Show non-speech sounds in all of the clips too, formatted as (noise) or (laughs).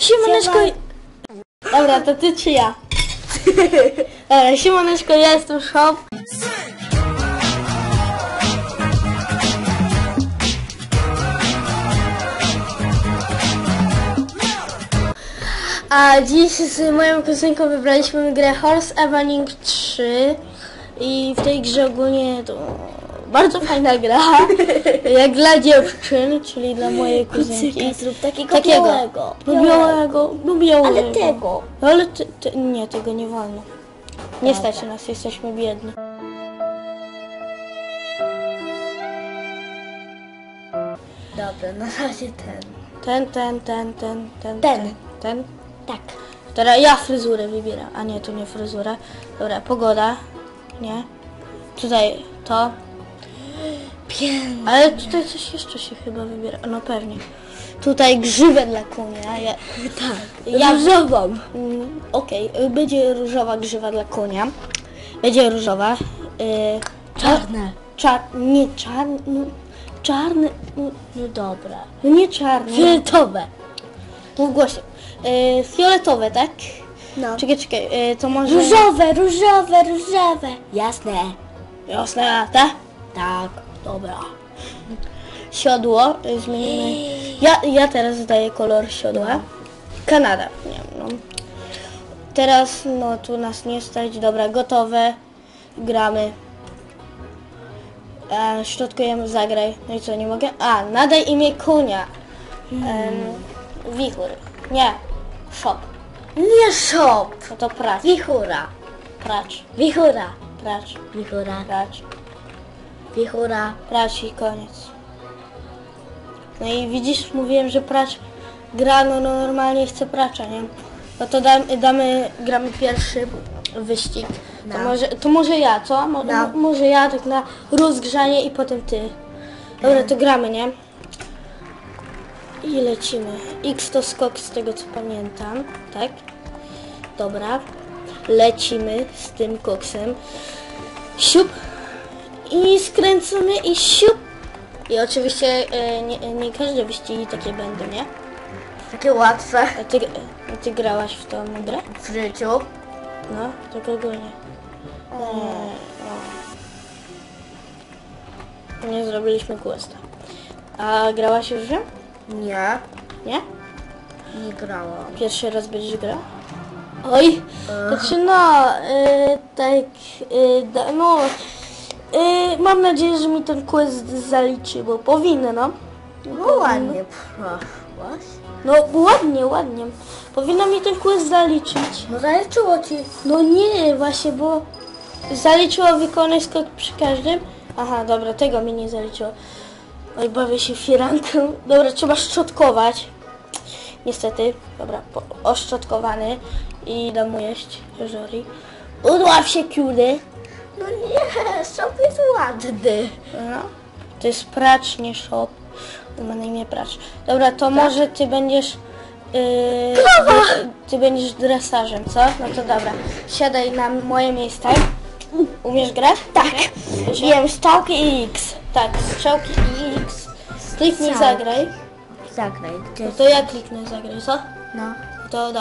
Siemaneczko... Dobra, to ty czy ja? (laughs) Dobra, siemaneczko, ja jestem Shop. A dziś z moją kuzynką wybraliśmy grę Horse Evening 3 i w tej grze ogólnie to bardzo fajna gra, (laughs) jak dla dziewczyn, czyli dla mojej kuzynki. zrób takiego, Takiego. białego. No białego, no białego. Ale tego. No ale ty, ty, nie, tego nie wolno. Nie stać nas, jesteśmy biedni. Dobra, na razie ten. Ten, ten, ten, ten, ten, Ten. ten, ten. Tak. Teraz ja fryzurę wybieram, a nie, tu nie fryzurę. Dobra, pogoda. Nie. Tutaj to. Pięknie. Ale tutaj coś jeszcze się chyba wybiera. No pewnie. Tutaj grzywę dla konia. Ja, Tak. ja Różową. Mm, Okej, y, będzie różowa grzywa dla konia. Będzie różowa. Y, Czarne. Czar, nie czarny, no, czarny, no, No dobra. no nie czarny. Fioletowe. Mów głośno. Y, fioletowe, tak? No. Czekaj, czekaj, y, to może... Różowe, różowe, różowe. Jasne. Jasne, tak? Tak. Dobra. Siodło zmienimy. Ja, ja teraz daję kolor siodła. Kanada. Nie, no. Teraz no tu nas nie stać. Dobra, gotowe. Gramy. E, środkujemy, zagraj. No i co, nie mogę? A, nadaj imię konia. Em, wichur. Nie. Shop. Nie shop. No to pracz. Wichura. Pracz. Wichura. Pracz. Wichura. Pracz. Wichura. Pracz i koniec. No i widzisz, mówiłem, że pracz gra, no, no normalnie chce pracza, nie? No to dam, damy, gramy pierwszy wyścig. To, No. może, to może ja, co? Mo, No. mo- może ja tak na rozgrzanie i potem ty. Dobra, to gramy, nie? I lecimy. X to skok z tego co pamiętam, tak? Dobra. Lecimy z tym koksem. Siup. I skręcamy i siup. I oczywiście e, nie, nie każde wyścigi takie będą, nie? Takie łatwe. A ty, a ty grałaś w tą grę? W życiu. No, to kogo nie? E. Nie zrobiliśmy questa. A grałaś już? Nie. Nie? Nie grałam. Pierwszy raz będziesz grał? Oj, znaczy no, y, tak, y, da, no, y, mam nadzieję, że mi ten quest zaliczy, bo powinno, no. No ładnie przeszłaś. No ładnie, ładnie. Powinno mi ten quest zaliczyć. No zaliczyło ci. No nie, właśnie, bo zaliczyło wykonać skok przy każdym. Aha, dobra, tego mi nie zaliczyło. Oj, bawię się firanką. Dobra, trzeba szczotkować. Niestety, dobra, oszczotkowany i dam mu jeść żori. Udław się, kiudy. No nie, shop jest ładny. No. To jest pracz, nie shop. On ma na imię pracz. Dobra, to może ty będziesz... Yy, ty, ty będziesz dresarzem, co? No to dobra. Siadaj na moje miejsce. Umiesz grać? Tak. Wiem, strzałki X. Tak, strzałki i X. Kliknij zagraj. Zagraj. No to ja kliknę zagraj, co? No. To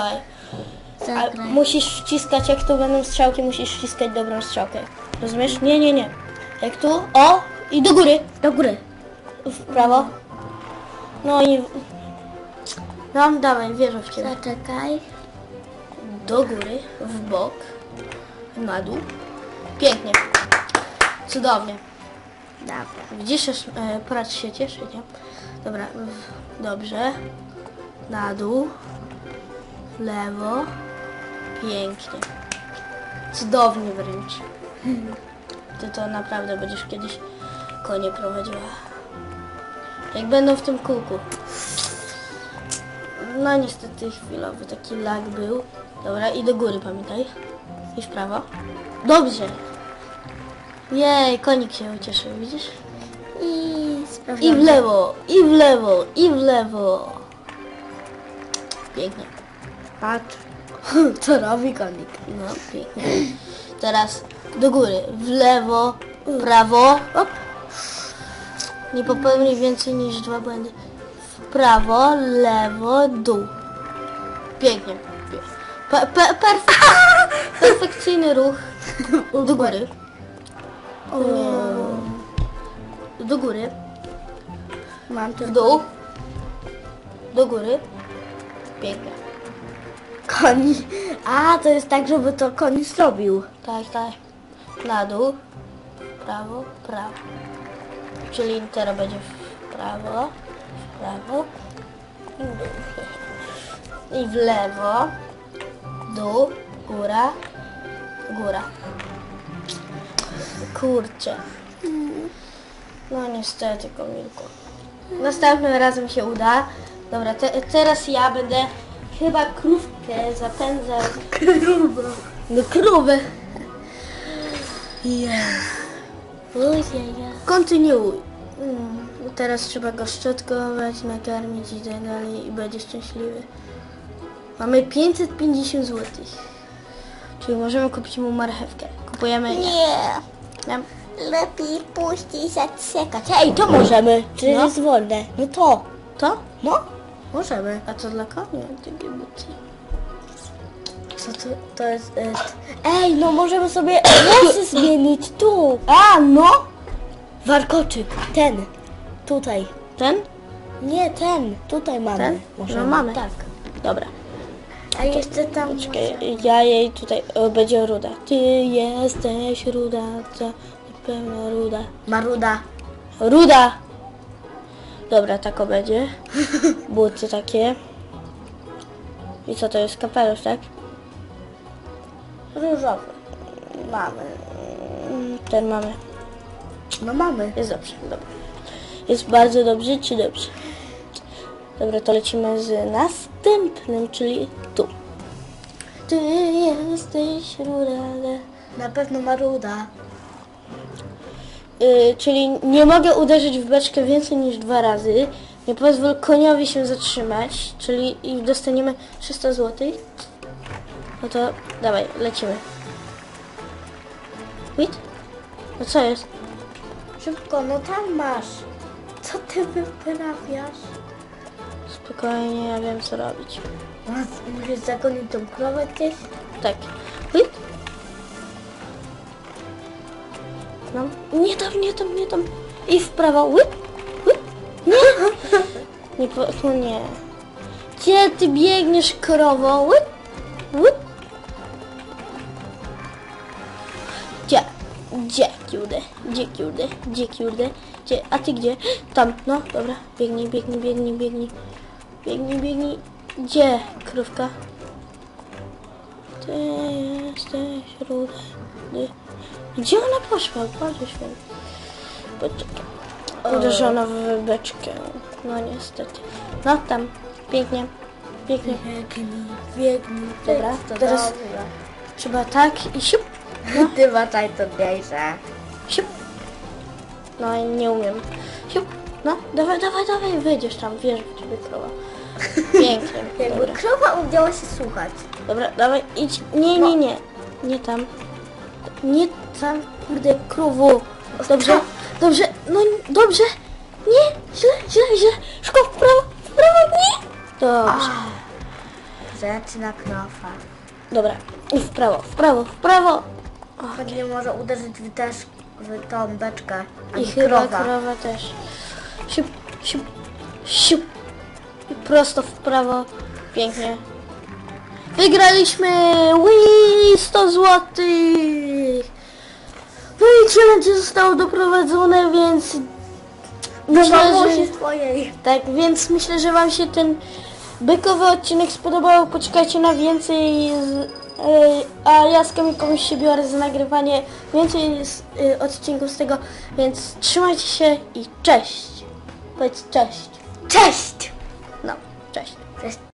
dawaj. A Zagraj. musisz wciskać, jak tu będą strzałki, musisz wciskać dobrą strzałkę. Rozumiesz? Nie, nie, nie. Jak tu, o, i do góry. Do góry. W prawo. No i... No dawaj, wierzę w Ciebie. Zaczekaj. Do góry, w bok, na dół. Pięknie. Cudownie. Dobra. Widzisz, e, pracz się cieszy, nie? Dobra, dobrze. Na dół. W lewo. Pięknie. Cudownie wręcz. Ty to naprawdę będziesz kiedyś konie prowadziła. Jak będą w tym kółku. No niestety chwilowy taki lag był. Dobra, i do góry pamiętaj. I w prawo. Dobrze. Jej, konik się ucieszył, widzisz? I I w lewo, i w lewo, i w lewo. Pięknie. Patrz. (laughs) Co robi konik? No, pięknie. Teraz do góry. W lewo, w prawo. Op. Nie popełnij więcej niż dwa błędy. W prawo, lewo, dół. Pięknie. Pe, pe, perfek, (laughs) perfekcyjny ruch do góry. Do góry. Mam W dół. Do góry. Pięknie. Koń. A, to jest tak, żeby to koń zrobił. Tak, tak. Na dół. Prawo, prawo. Czyli teraz będzie w prawo, w prawo. i w dół. I w lewo. Dół, góra, góra. Kurczę. No niestety, komilku. Następnym razem się uda. Dobra, te, teraz ja będę chyba krówkę zapędzał. Krubo. Do krowy. Jest. Kontynuuj. Mm, Teraz trzeba go szczotkować, nakarmić i tak dalej i będzie szczęśliwy. Mamy 550 zł. Czyli możemy kupić mu marchewkę. Kupujemy? Nie. Nie. Lepiej puścić zaczekać. Ej, to możemy. Czy No. jest wolne? No to. To? No, możemy. A co dla konia? Takie buty. Co to, to jest... E, t- Ej, no możemy sobie (coughs) włosy zmienić tu. A, no! Warkoczyk, ten. Tutaj. Ten? Nie, ten. Tutaj mamy. Ten? Możemy. No mamy. Tak. Dobra. A jeszcze tam... Ja jej tutaj... O, będzie ruda. Ty jesteś ruda, co? Na pewno ruda. Maruda. Ruda! Dobra, tako będzie. (laughs) Buty takie. I co to jest? Kapelusz, tak? Różowy. Mamy. Ten mamy. No mamy. Jest dobrze, dobra. Jest bardzo dobrze, czy dobrze? Dobra, to lecimy z następnym, czyli tu. Ty jesteś ruda. Na pewno Maruda. Yy, czyli nie mogę uderzyć w beczkę więcej niż dwa razy. Nie pozwól koniowi się zatrzymać, czyli i dostaniemy 300 zł. No to dawaj, lecimy. Wait? No co jest? Szybko, no tam masz. Co ty wyprawiasz? Spokojnie, ja wiem co robić. Musisz zagonić tą krowę gdzieś? Tak. No. Nie tam, nie tam, nie tam. I w prawo. Whip, whip. Nie. Nie, po, no nie. Gdzie ty biegniesz, krowo? Whip, whip. Gdzie? Gdzie, kurde? Gdzie, kurde? Gdzie, kurde? Gdzie? A ty gdzie? Tam, no, dobra. Biegnij, biegnij, biegnij, biegnij. Biegnij, biegnij. Gdzie, krówka? Ty jesteś rudy. Gdzie ona poszła? Boże święty. Poczekaj. Uderzona w beczkę. No niestety. No tam. Pięknie. Pięknie. Biegnij, biegnij. Dobra, to teraz- dobra. Trzeba tak i siup, (laughs) Ty maczaj to mniejsze. siup. No i nie umiem. Siup. No, dawaj, dawaj, dawaj. Wejdziesz tam. Wiesz, w ciebie krowa. Pięknie. Jakby Dobra. krowa umiała się słuchać. Dobra, dawaj, idź. Nie, nie, nie. Nie tam. Nie tam, kurde, krowu. Dobrze, dobrze, no dobrze. Nie, źle, źle, źle. Szybko w prawo, w prawo, nie. Dobrze. Zaczyna krowa. Dobra, i w prawo, w prawo, w prawo. Pewnie może uderzyć w też w tą beczkę. a I nie chyba krowa też. Siup, siup, siup. I prosto w prawo. Pięknie. Wygraliśmy! Wii! 100 złotych! No i challenge zostało doprowadzone, więc myślę, że, twojej. tak, więc myślę, że Wam się ten bykowy odcinek spodobał. Poczekajcie na więcej, z, e, a ja z komuś się biorę za nagrywanie więcej z, e, odcinków z tego, więc trzymajcie się i cześć! Powiedz cześć! Cześć! No, cześć. Cześć.